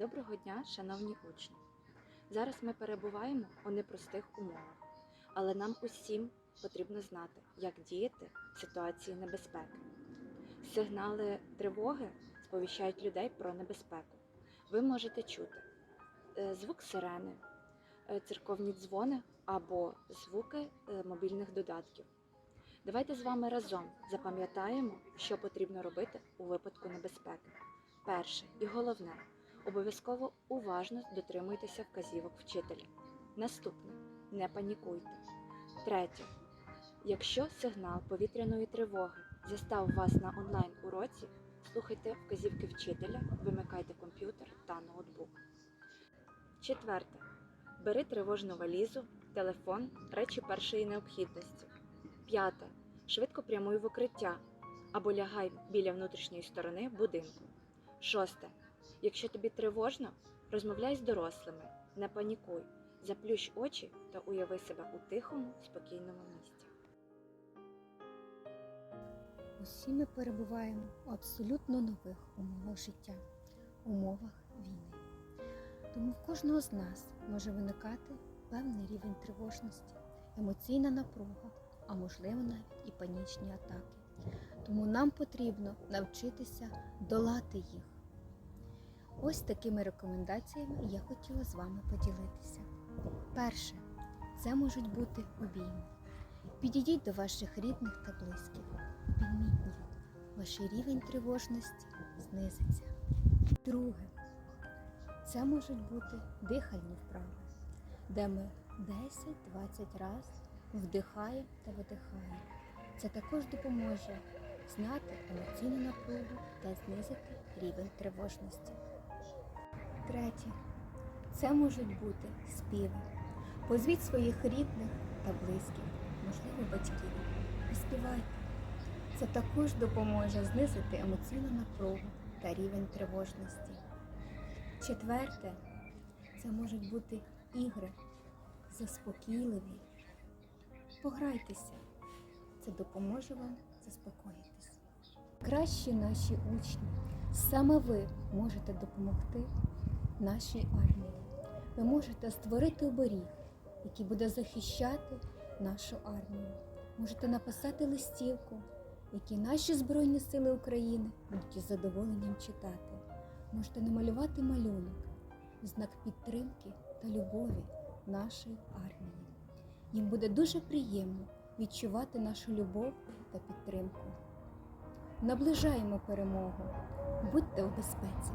Доброго дня, шановні учні! Зараз ми перебуваємо у непростих умовах, але нам усім потрібно знати, як діяти в ситуації небезпеки. Сигнали тривоги сповіщають людей про небезпеку. Ви можете чути е, звук сирени, е, церковні дзвони або звуки е, мобільних додатків. Давайте з вами разом запам'ятаємо, що потрібно робити у випадку небезпеки. Перше і головне обов'язково уважно дотримуйтеся вказівок вчителя. Наступне не панікуйте. Третє. Якщо сигнал повітряної тривоги застав вас на онлайн уроці, слухайте вказівки вчителя, вимикайте комп'ютер та ноутбук. Четверте. Бери тривожну валізу, телефон, речі першої необхідності. П'яте. Швидко прямуй в укриття або лягай біля внутрішньої сторони будинку. Шосте. Якщо тобі тривожно, розмовляй з дорослими, не панікуй, заплющ очі та уяви себе у тихому, спокійному місці. Усі ми перебуваємо у абсолютно нових умовах життя, умовах війни. Тому в кожного з нас може виникати певний рівень тривожності, емоційна напруга, а можливо навіть і панічні атаки. Тому нам потрібно навчитися долати їх. Ось такими рекомендаціями я хотіла з вами поділитися. Перше, це можуть бути обійми. Підійдіть до ваших рідних та близьких, їх. Ваш рівень тривожності знизиться. Друге, це можуть бути дихальні вправи, де ми 10-20 разів вдихаємо та видихаємо. Це також допоможе зняти емоційну напругу та знизити рівень тривожності. Третє. Це можуть бути співи. Позвіть своїх рідних та близьких, можливо, батьків. І співайте. Це також допоможе знизити емоційну напругу та рівень тривожності. Четверте, це можуть бути ігри заспокійливі. Пограйтеся, це допоможе вам заспокоїтися. Кращі наші учні, саме ви можете допомогти нашій армії. Ви можете створити оберіг, який буде захищати нашу армію. Можете написати листівку, які наші Збройні Сили України будуть із задоволенням читати. Можете намалювати малюнок знак підтримки та любові нашої армії. Їм буде дуже приємно відчувати нашу любов та підтримку. Наближаємо перемогу. Будьте у безпеці!